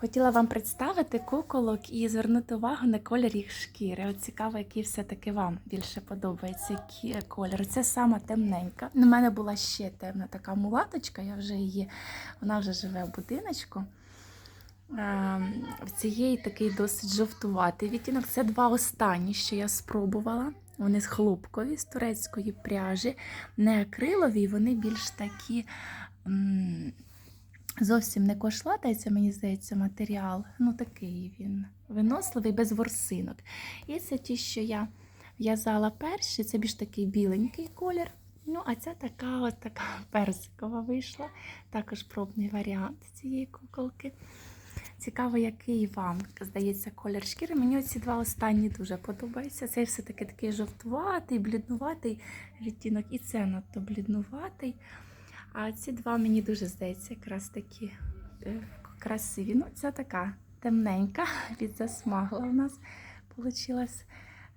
Хотіла вам представити куколок і звернути увагу на колір їх шкіри. От цікаво, який все-таки вам більше подобається який колір. Це сама темненька. У мене була ще темна така мулаточка, я вже її, вона вже живе в будиночку. Ем, В цієї такий досить жовтуватий відтінок. Це два останні, що я спробувала. Вони з хлопкові, з турецької пряжі, не акрилові, вони більш такі. Зовсім не кошлатається, мені здається, матеріал. Ну, такий він виносливий, без ворсинок. І це ті, що я в'язала перші, це більш такий біленький колір. Ну, а ця така от така персикова вийшла. Також пробний варіант цієї куколки. Цікаво, який вам здається колір шкіри. Мені оці два останні дуже подобаються. Цей все-таки такий жовтуватий, бліднуватий відтінок, і це надто бліднуватий. А ці два мені дуже здається, якраз такі е, красиві. Ну, ця така темненька, від засмагла у нас вийшла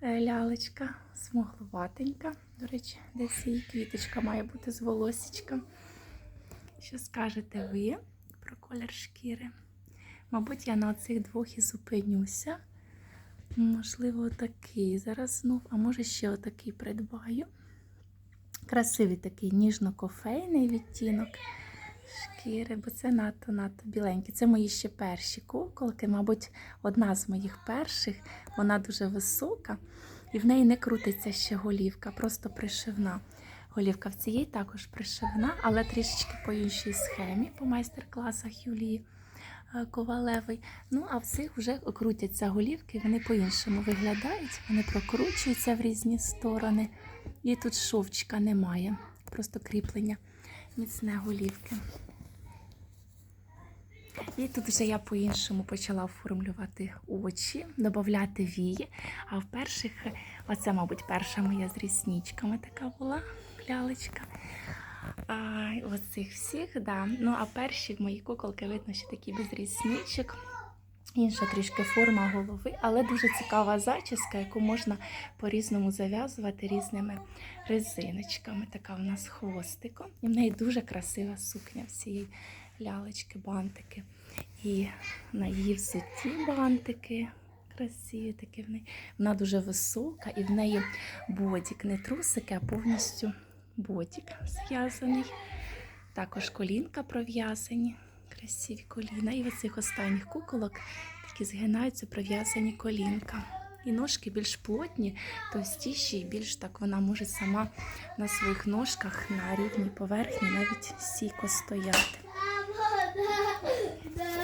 лялечка, смуглуватенька. До речі, десь її квіточка має бути з волосічком. Що скажете ви про колір шкіри? Мабуть, я на цих двох і зупинюся. Можливо, отакий. Зараз, ну, а може ще отакий придбаю. Красивий такий ніжно-кофейний відтінок шкіри, бо це надто-надто біленький. Це мої ще перші куколки, мабуть, одна з моїх перших. Вона дуже висока, і в неї не крутиться ще голівка, просто пришивна. Голівка в цієї також пришивна, але трішечки по іншій схемі, по майстер-класах Юлії е, Ковалевої. Ну, а в цих вже крутяться голівки, вони по-іншому виглядають, вони прокручуються в різні сторони. І тут шовчика немає, просто кріплення міцне голівки. І тут вже я по-іншому почала оформлювати очі, додати вії. А в перших, оце, мабуть, перша моя з рісничками така була лялечка. А, оцих всіх, да. Ну, а перші мої куколки видно, що такі без рісничок. Інша трішки форма голови, але дуже цікава зачіска, яку можна по-різному зав'язувати різними резиночками. Така у нас хвостиком. І в неї дуже красива сукня всієї лялечки, бантики. І на її взутті бантики. Красиві такі в неї. Вона дуже висока, і в неї бодік, не трусики, а повністю бодік зв'язаний. Також колінка пров'язані красиві коліна. І в цих останніх куколок такі згинаються прив'язані колінка. І ножки більш плотні, товстіші, і більш так вона може сама на своїх ножках на рівній поверхні навіть сіко стояти.